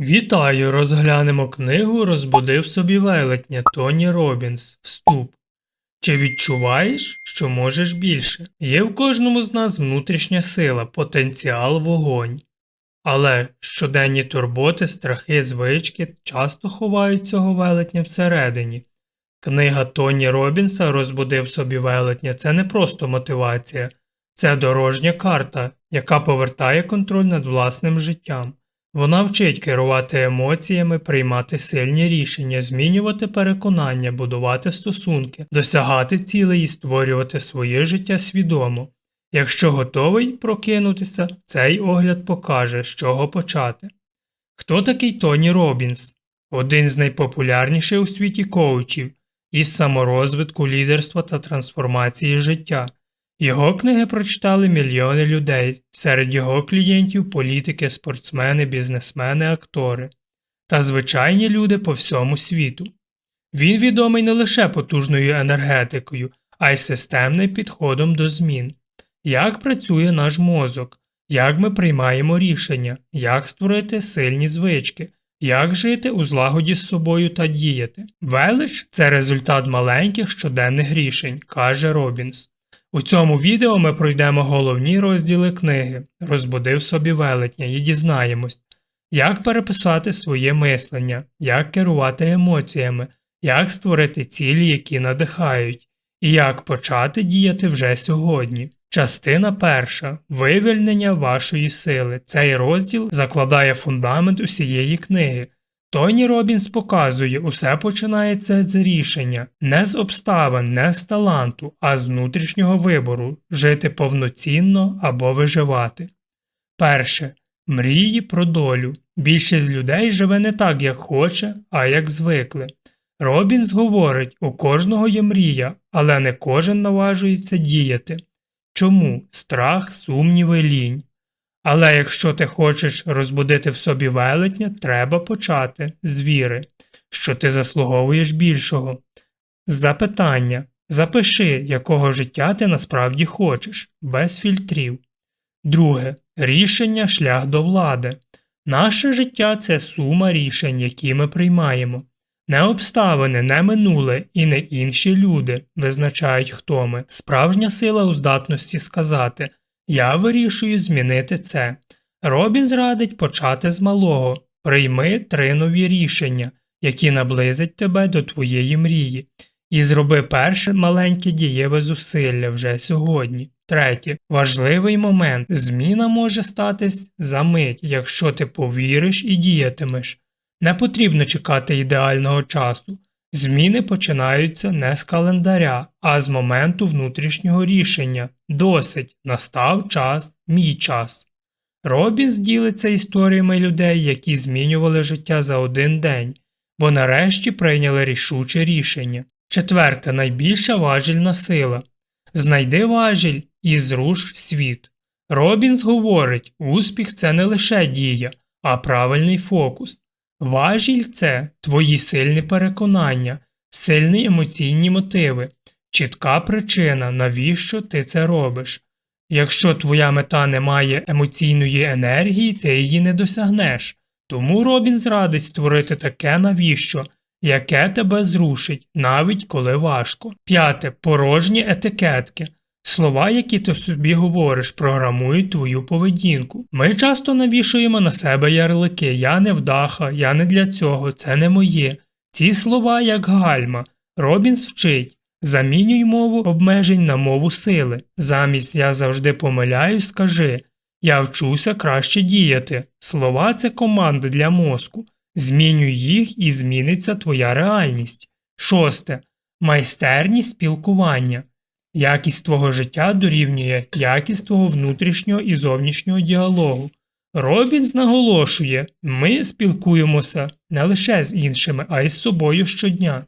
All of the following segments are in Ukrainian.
Вітаю! Розглянемо книгу Розбудив собі велетня Тоні Робінс. Вступ. Чи відчуваєш, що можеш більше? Є в кожному з нас внутрішня сила, потенціал, вогонь. Але щоденні турботи, страхи, звички часто ховають цього велетня всередині. Книга Тоні Робінса Розбудив собі велетня це не просто мотивація, це дорожня карта, яка повертає контроль над власним життям. Вона вчить керувати емоціями, приймати сильні рішення, змінювати переконання, будувати стосунки, досягати цілей і створювати своє життя свідомо. Якщо готовий прокинутися, цей огляд покаже, з чого почати. Хто такий Тоні Робінс? Один з найпопулярніших у світі коучів із саморозвитку, лідерства та трансформації життя. Його книги прочитали мільйони людей, серед його клієнтів політики, спортсмени, бізнесмени, актори та звичайні люди по всьому світу. Він відомий не лише потужною енергетикою, а й системним підходом до змін. Як працює наш мозок, як ми приймаємо рішення, як створити сильні звички, як жити у злагоді з собою та діяти. Велич це результат маленьких щоденних рішень, каже Робінс. У цьому відео ми пройдемо головні розділи книги, розбудив собі велетня і дізнаємось, як переписати своє мислення, як керувати емоціями, як створити цілі, які надихають, і як почати діяти вже сьогодні. Частина перша вивільнення вашої сили. Цей розділ закладає фундамент усієї книги. Тоні Робінс показує, усе починається з рішення, не з обставин, не з таланту, а з внутрішнього вибору жити повноцінно або виживати. Перше. Мрії про долю. Більшість людей живе не так, як хоче, а як звикли. Робінс говорить, у кожного є мрія, але не кожен наважується діяти. Чому страх, сумніви, лінь? Але якщо ти хочеш розбудити в собі велетня, треба почати з віри, що ти заслуговуєш більшого. Запитання запиши, якого життя ти насправді хочеш, без фільтрів. Друге рішення шлях до влади. Наше життя це сума рішень, які ми приймаємо. Не обставини, не минуле і не інші люди визначають, хто ми. Справжня сила у здатності сказати Я вирішую змінити це. Робін радить почати з малого прийми три нові рішення, які наблизять тебе до твоєї мрії, і зроби перше маленьке дієве зусилля вже сьогодні. Третє. Важливий момент зміна може статись за мить, якщо ти повіриш і діятимеш. Не потрібно чекати ідеального часу. Зміни починаються не з календаря, а з моменту внутрішнього рішення. Досить, настав час, мій час. Робінс ділиться історіями людей, які змінювали життя за один день, бо нарешті прийняли рішуче рішення. Четверте, найбільша важільна сила. Знайди важіль і зруш світ. Робінс говорить, успіх це не лише дія, а правильний фокус. Важіль це твої сильні переконання, сильні емоційні мотиви, чітка причина, навіщо ти це робиш. Якщо твоя мета не має емоційної енергії, ти її не досягнеш. Тому Робін зрадить створити таке навіщо, яке тебе зрушить, навіть коли важко. П'яте порожні етикетки. Слова, які ти собі говориш, програмують твою поведінку. Ми часто навішуємо на себе ярлики Я не вдаха, я не для цього, це не моє. Ці слова як гальма. Робінс вчить. Замінюй мову обмежень на мову сили. Замість я завжди помиляюсь, скажи Я вчуся краще діяти. Слова це команди для мозку. Змінюй їх і зміниться твоя реальність. Шосте. Майстерність спілкування. Якість твого життя дорівнює якість твого внутрішнього і зовнішнього діалогу. Робінс наголошує, ми спілкуємося не лише з іншими, а й з собою щодня.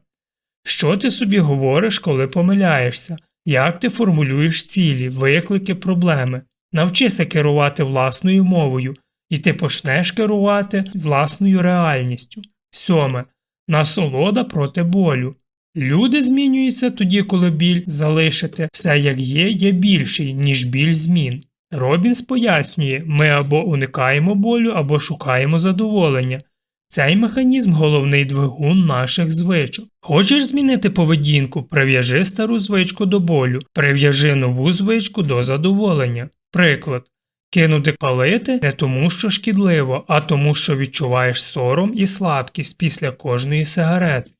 Що ти собі говориш, коли помиляєшся, як ти формулюєш цілі, виклики, проблеми, навчися керувати власною мовою, і ти почнеш керувати власною реальністю. Сьоме. Насолода проти болю. Люди змінюються тоді, коли біль залишити все як є, є більший, ніж біль змін. Робінс пояснює, ми або уникаємо болю, або шукаємо задоволення. Цей механізм головний двигун наших звичок. Хочеш змінити поведінку, прив'яжи стару звичку до болю, прив'яжи нову звичку до задоволення. Приклад. Кинути палити не тому, що шкідливо, а тому, що відчуваєш сором і слабкість після кожної сигарети.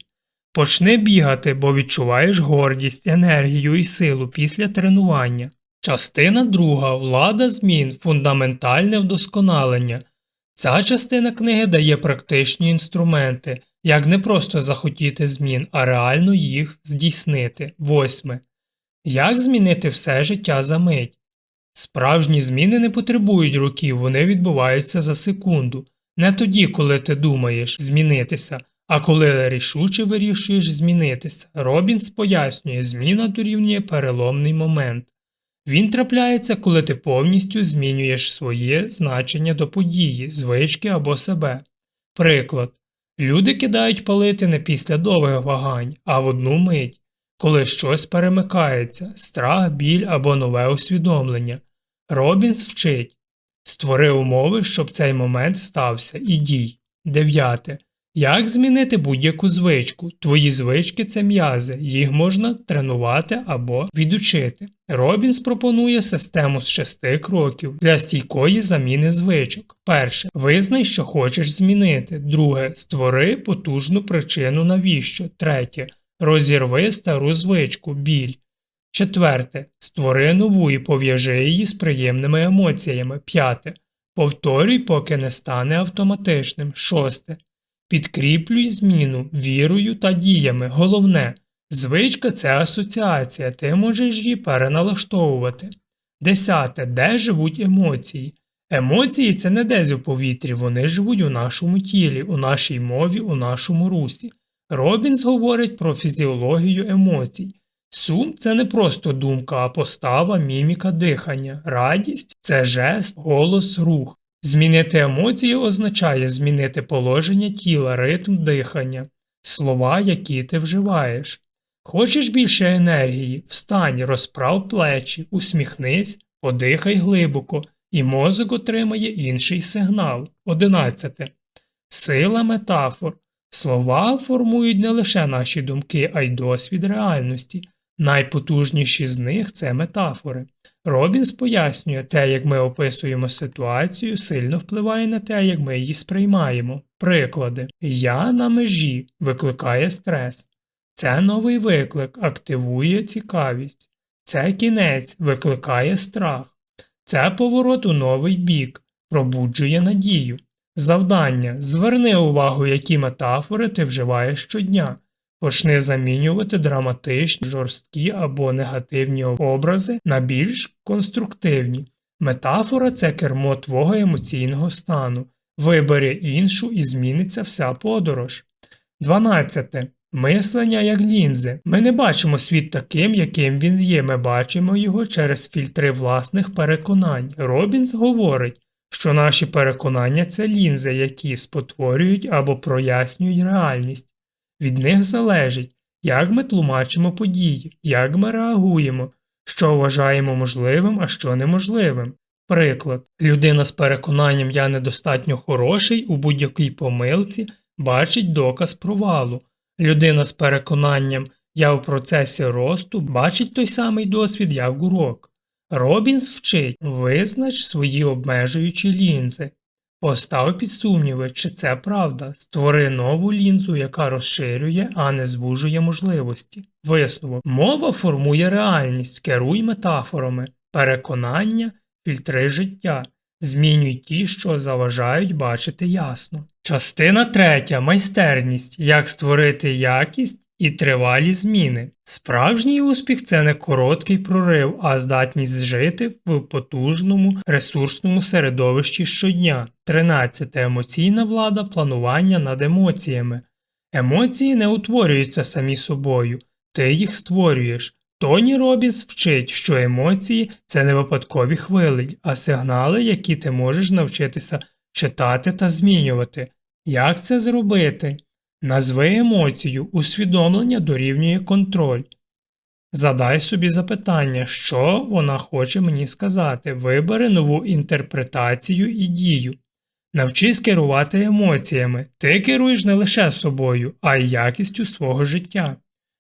Почни бігати, бо відчуваєш гордість, енергію і силу після тренування. Частина друга влада змін, фундаментальне вдосконалення. Ця частина книги дає практичні інструменти, як не просто захотіти змін, а реально їх здійснити. Восьме. Як змінити все життя за мить? Справжні зміни не потребують років, вони відбуваються за секунду. Не тоді, коли ти думаєш змінитися, а коли рішуче вирішуєш змінитися. Робінс пояснює, зміна дорівнює переломний момент. Він трапляється, коли ти повністю змінюєш своє значення до події, звички або себе. Приклад. Люди кидають палити не після довгих вагань, а в одну мить, коли щось перемикається, страх, біль або нове усвідомлення. Робінс вчить Створи умови, щоб цей момент стався, і дій. Дев'яте. Як змінити будь-яку звичку? Твої звички це м'язи, їх можна тренувати або відучити. Робінс пропонує систему з шести кроків для стійкої заміни звичок. Перше. Визнай, що хочеш змінити. Друге. Створи потужну причину навіщо. Третє. Розірви стару звичку, біль. Четверте. Створи нову і пов'яжи її з приємними емоціями. П'яте. Повторюй, поки не стане автоматичним. Шосте. Підкріплюй зміну вірою та діями. Головне, звичка це асоціація, ти можеш її переналаштовувати. Десяте. Де живуть емоції? Емоції це не десь у повітрі, вони живуть у нашому тілі, у нашій мові, у нашому русі. Робінс говорить про фізіологію емоцій. Сум це не просто думка, а постава, міміка, дихання. Радість це жест, голос, рух. Змінити емоції означає змінити положення тіла, ритм дихання, слова, які ти вживаєш. Хочеш більше енергії, встань, розправ плечі, усміхнись, подихай глибоко, і мозок отримає інший сигнал. 11. Сила метафор. Слова формують не лише наші думки, а й досвід реальності. Найпотужніші з них це метафори. Робінс пояснює, те, як ми описуємо ситуацію, сильно впливає на те, як ми її сприймаємо. Приклади Я на межі викликає стрес. Це новий виклик активує цікавість. Це кінець викликає страх. Це поворот у новий бік, пробуджує надію. Завдання зверни увагу, які метафори ти вживаєш щодня. Почни замінювати драматичні, жорсткі або негативні образи на більш конструктивні. Метафора це кермо твого емоційного стану. Вибери іншу і зміниться вся подорож. 12. Мислення як лінзи. Ми не бачимо світ таким, яким він є. Ми бачимо його через фільтри власних переконань. Робінс говорить, що наші переконання це лінзи, які спотворюють або прояснюють реальність. Від них залежить, як ми тлумачимо події, як ми реагуємо, що вважаємо можливим, а що неможливим. Приклад, людина з переконанням я недостатньо хороший у будь-якій помилці бачить доказ провалу. Людина з переконанням я в процесі росту бачить той самий досвід, як урок. Робінс вчить визнач свої обмежуючі лінзи. Постав під сумніви, чи це правда, створи нову лінзу, яка розширює, а не звужує можливості. Висновок. Мова формує реальність, керуй метафорами, переконання, фільтри життя, змінюй ті, що заважають бачити ясно. Частина третя. Майстерність. Як створити якість і тривалі зміни. Справжній успіх це не короткий прорив, а здатність жити в потужному ресурсному середовищі щодня. 13. Емоційна влада планування над емоціями. Емоції не утворюються самі собою, ти їх створюєш. Тоні Робінс вчить, що емоції це не випадкові хвилі, а сигнали, які ти можеш навчитися читати та змінювати. Як це зробити? Назви емоцію, усвідомлення дорівнює контроль. Задай собі запитання, що вона хоче мені сказати. Вибери нову інтерпретацію і дію. Навчись керувати емоціями. Ти керуєш не лише собою, а й якістю свого життя.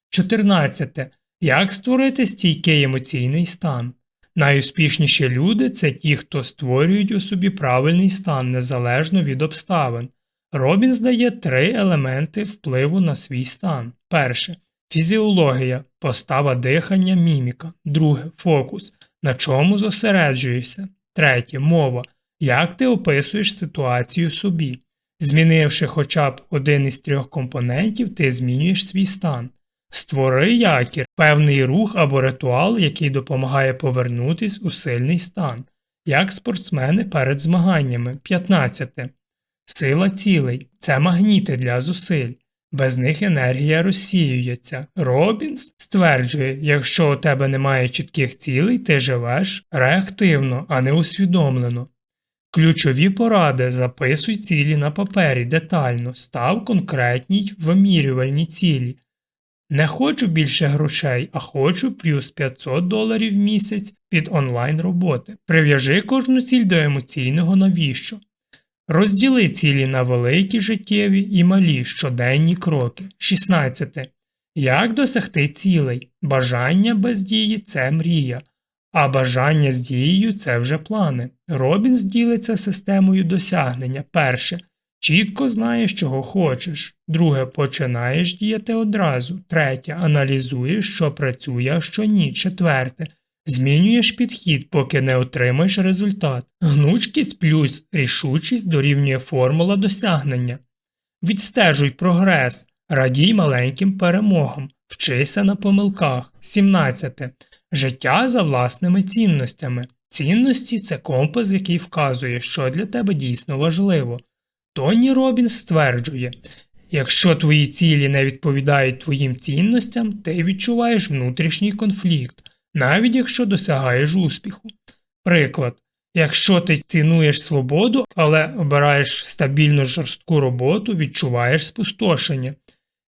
14. Як створити стійкий емоційний стан? Найуспішніші люди це ті, хто створюють у собі правильний стан незалежно від обставин. Робінс дає три елементи впливу на свій стан. Перше фізіологія, постава дихання, міміка. Друге фокус. На чому зосереджуєшся. Третє мова. Як ти описуєш ситуацію собі. Змінивши хоча б один із трьох компонентів, ти змінюєш свій стан. Створи якір, певний рух або ритуал, який допомагає повернутись у сильний стан, як спортсмени перед змаганнями. 15. Сила цілей це магніти для зусиль. Без них енергія розсіюється. Робінс стверджує, якщо у тебе немає чітких цілей, ти живеш реактивно, а не усвідомлено. Ключові поради записуй цілі на папері детально, став конкретні й вимірювальні цілі. Не хочу більше грошей, а хочу плюс 500 доларів в місяць під онлайн роботи. Прив'яжи кожну ціль до емоційного навіщо. Розділи цілі на великі життєві і малі щоденні кроки. 16. Як досягти цілей? Бажання без дії це мрія, а бажання з дією це вже плани. Робінс ділиться системою досягнення. Перше. Чітко знаєш, чого хочеш. Друге, починаєш діяти одразу. Третє. Аналізуєш, що працює, а що ні. Четверте. Змінюєш підхід, поки не отримаєш результат. Гнучкість плюс рішучість дорівнює формула досягнення. Відстежуй прогрес, радій маленьким перемогам, вчися на помилках. 17. Життя за власними цінностями. Цінності це компас, який вказує, що для тебе дійсно важливо. Тоні Робінс стверджує, якщо твої цілі не відповідають твоїм цінностям, ти відчуваєш внутрішній конфлікт, навіть якщо досягаєш успіху. Приклад, якщо ти цінуєш свободу, але обираєш стабільну жорстку роботу, відчуваєш спустошення.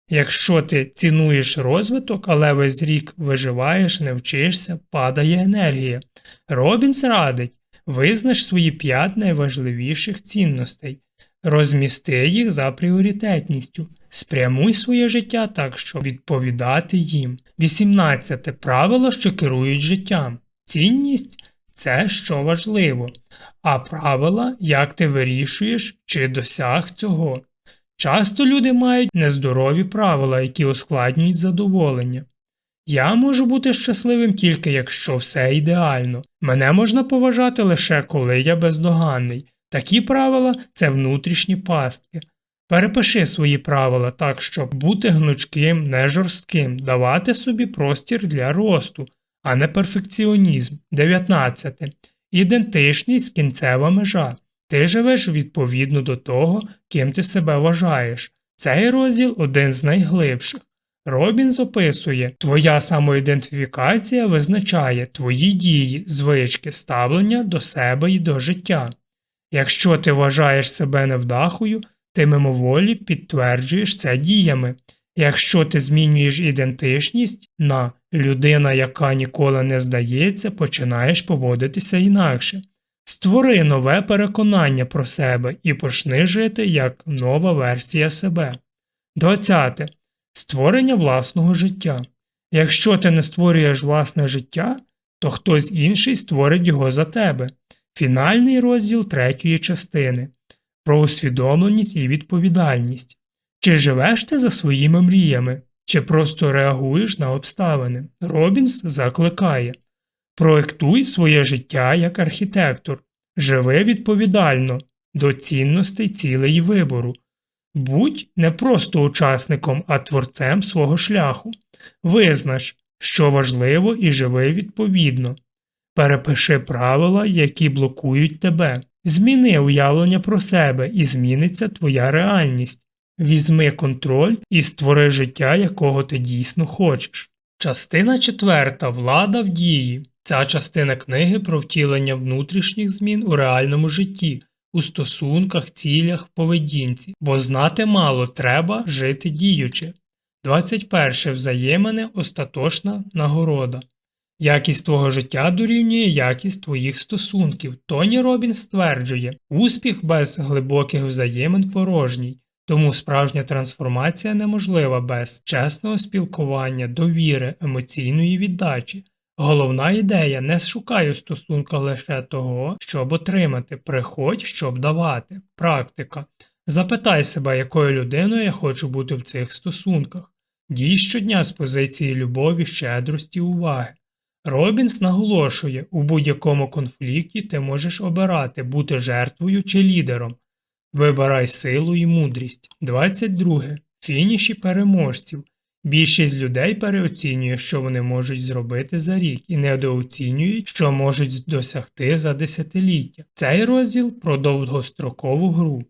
Якщо ти цінуєш розвиток, але весь рік виживаєш, не вчишся, падає енергія. Робінс радить визнач свої п'ять найважливіших цінностей, розмісти їх за пріоритетністю, спрямуй своє життя так, щоб відповідати їм. 18. Правила, що керують життям. Цінність це що важливо, а правила, як ти вирішуєш, чи досяг цього. Часто люди мають нездорові правила, які ускладнюють задоволення. Я можу бути щасливим тільки якщо все ідеально. Мене можна поважати лише коли я бездоганний. Такі правила це внутрішні пастки. Перепиши свої правила так, щоб бути гнучким, не жорстким, давати собі простір для росту, а не перфекціонізм. 19. Ідентичність кінцева межа. Ти живеш відповідно до того, ким ти себе вважаєш. Цей розділ один з найглибших. Робінс описує, твоя самоідентифікація визначає твої дії, звички, ставлення до себе і до життя. Якщо ти вважаєш себе невдахою, ти мимоволі підтверджуєш це діями. Якщо ти змінюєш ідентичність на людина, яка ніколи не здається, починаєш поводитися інакше. Створи нове переконання про себе і почни жити як нова версія себе. 20. Створення власного життя. Якщо ти не створюєш власне життя, то хтось інший створить його за тебе. Фінальний розділ третьої частини про усвідомленість і відповідальність. Чи живеш ти за своїми мріями, чи просто реагуєш на обставини? Робінс закликає Проектуй своє життя як архітектор, живи відповідально до цінностей цілей вибору. Будь не просто учасником, а творцем свого шляху. Визнач, що важливо, і живи відповідно. Перепиши правила, які блокують тебе. Зміни уявлення про себе і зміниться твоя реальність. Візьми контроль і створи життя, якого ти дійсно хочеш. Частина четверта влада в дії. Ця частина книги про втілення внутрішніх змін у реальному житті, у стосунках, цілях, поведінці, бо знати мало треба жити діючи. 21. Взаємини остаточна нагорода. Якість твого життя дорівнює якість твоїх стосунків. Тоні Робінс стверджує, успіх без глибоких взаємин порожній, тому справжня трансформація неможлива без чесного спілкування, довіри, емоційної віддачі. Головна ідея не шукай у стосунках лише того, щоб отримати, приходь, щоб давати. Практика. Запитай себе, якою людиною я хочу бути в цих стосунках. Дій щодня з позиції любові, щедрості, уваги. Робінс наголошує, у будь-якому конфлікті ти можеш обирати бути жертвою чи лідером. Вибирай силу і мудрість. 22. Фініші переможців. Більшість людей переоцінює, що вони можуть зробити за рік, і недооцінюють, що можуть досягти за десятиліття. Цей розділ про довгострокову гру,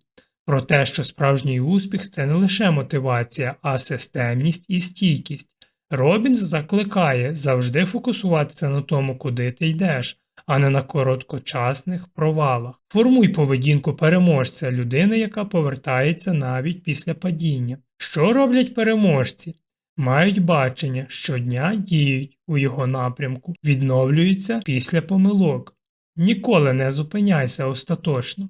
про те, що справжній успіх це не лише мотивація, а системність і стійкість. Робінс закликає завжди фокусуватися на тому, куди ти йдеш, а не на короткочасних провалах. Формуй поведінку переможця, людини, яка повертається навіть після падіння. Що роблять переможці? Мають бачення, щодня діють у його напрямку, відновлюються після помилок. Ніколи не зупиняйся остаточно.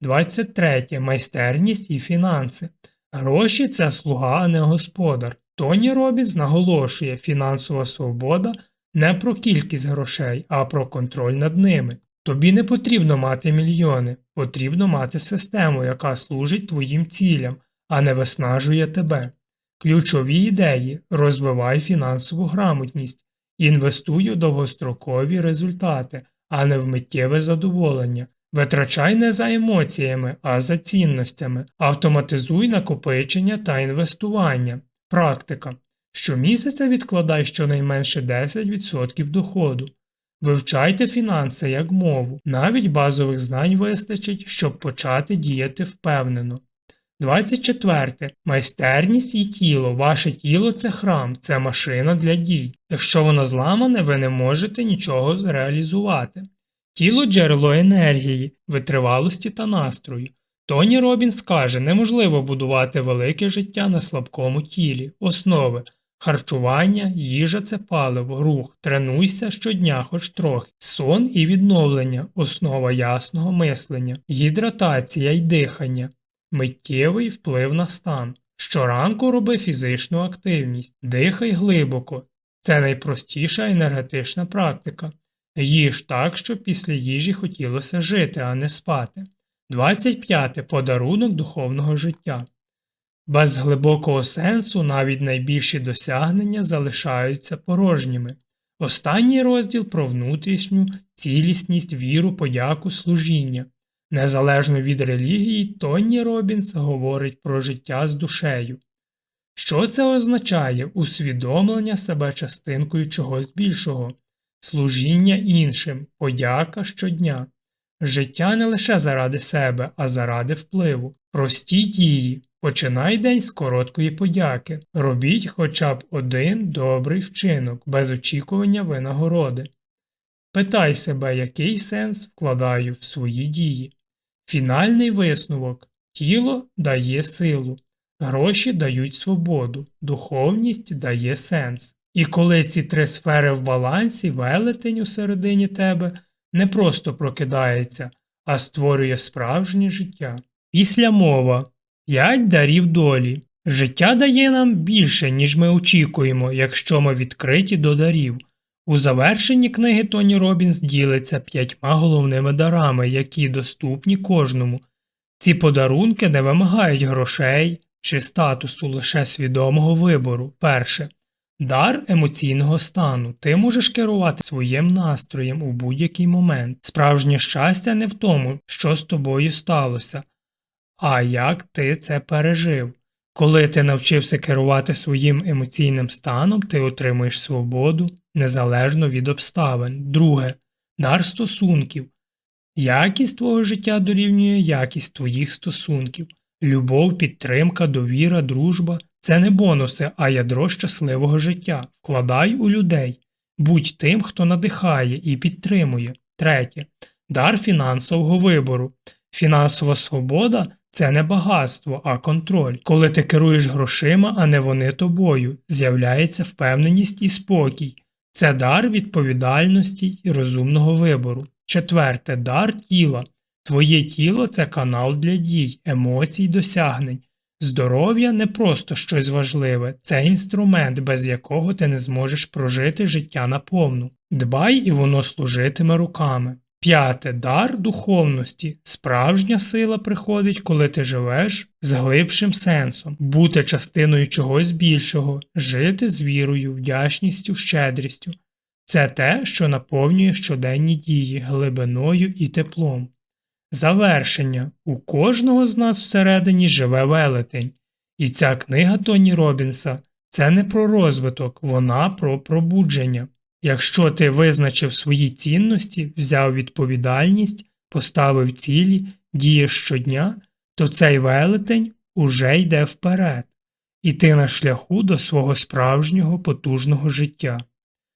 23. Майстерність і фінанси. Гроші це слуга, а не господар. Тоні Робінс наголошує, фінансова свобода не про кількість грошей, а про контроль над ними. Тобі не потрібно мати мільйони, потрібно мати систему, яка служить твоїм цілям, а не виснажує тебе. Ключові ідеї розвивай фінансову грамотність, інвестуй у довгострокові результати, а не в миттєве задоволення. Витрачай не за емоціями, а за цінностями, автоматизуй накопичення та інвестування. Практика. Щомісяця відкладай щонайменше 10% доходу. Вивчайте фінанси як мову, навіть базових знань вистачить, щоб почати діяти впевнено. 24. Майстерність і тіло. Ваше тіло це храм, це машина для дій. Якщо воно зламане, ви не можете нічого реалізувати. Тіло джерело енергії, витривалості та настрою. Тоні Робінс каже, неможливо будувати велике життя на слабкому тілі, основи. Харчування, їжа це паливо, рух, тренуйся щодня хоч трохи, сон і відновлення, основа ясного мислення, гідратація й дихання, миттєвий вплив на стан. Щоранку роби фізичну активність, дихай глибоко. Це найпростіша енергетична практика. Їж так, щоб після їжі хотілося жити, а не спати. 25. Подарунок духовного життя. Без глибокого сенсу навіть найбільші досягнення залишаються порожніми. Останній розділ про внутрішню цілісність, віру, подяку, служіння. Незалежно від релігії, Тонні Робінс говорить про життя з душею. Що це означає усвідомлення себе частинкою чогось більшого, служіння іншим, подяка щодня. Життя не лише заради себе, а заради впливу. Прості дії. Починай день з короткої подяки. Робіть хоча б один добрий вчинок, без очікування винагороди. Питай себе, який сенс вкладаю в свої дії. Фінальний висновок тіло дає силу, гроші дають свободу, духовність дає сенс. І коли ці три сфери в балансі, велетень у середині тебе не просто прокидається, а створює справжнє життя. Після мова п'ять дарів долі. Життя дає нам більше, ніж ми очікуємо, якщо ми відкриті до дарів. У завершенні книги Тоні Робінс ділиться п'ятьма головними дарами, які доступні кожному. Ці подарунки не вимагають грошей чи статусу лише свідомого вибору. Перше Дар емоційного стану. Ти можеш керувати своїм настроєм у будь-який момент. Справжнє щастя не в тому, що з тобою сталося, а як ти це пережив. Коли ти навчився керувати своїм емоційним станом, ти отримуєш свободу незалежно від обставин. Друге дар стосунків. Якість твого життя дорівнює якість твоїх стосунків. Любов, підтримка, довіра, дружба це не бонуси, а ядро щасливого життя. Вкладай у людей. Будь тим, хто надихає і підтримує. Третє. Дар фінансового вибору. Фінансова свобода це не багатство, а контроль. Коли ти керуєш грошима, а не вони тобою, з'являється впевненість і спокій. Це дар відповідальності і розумного вибору. Четверте дар тіла. Твоє тіло це канал для дій, емоцій, досягнень. Здоров'я не просто щось важливе, це інструмент, без якого ти не зможеш прожити життя наповну. Дбай, і воно служитиме руками. П'яте дар духовності. Справжня сила приходить, коли ти живеш з глибшим сенсом, бути частиною чогось більшого, жити з вірою, вдячністю, щедрістю. Це те, що наповнює щоденні дії глибиною і теплом. Завершення. У кожного з нас всередині живе велетень. І ця книга Тоні Робінса це не про розвиток, вона про пробудження. Якщо ти визначив свої цінності, взяв відповідальність, поставив цілі, дієш щодня, то цей велетень уже йде вперед, і ти на шляху до свого справжнього потужного життя.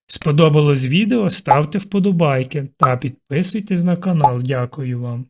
Сподобалось відео, ставте вподобайки та підписуйтесь на канал. Дякую вам.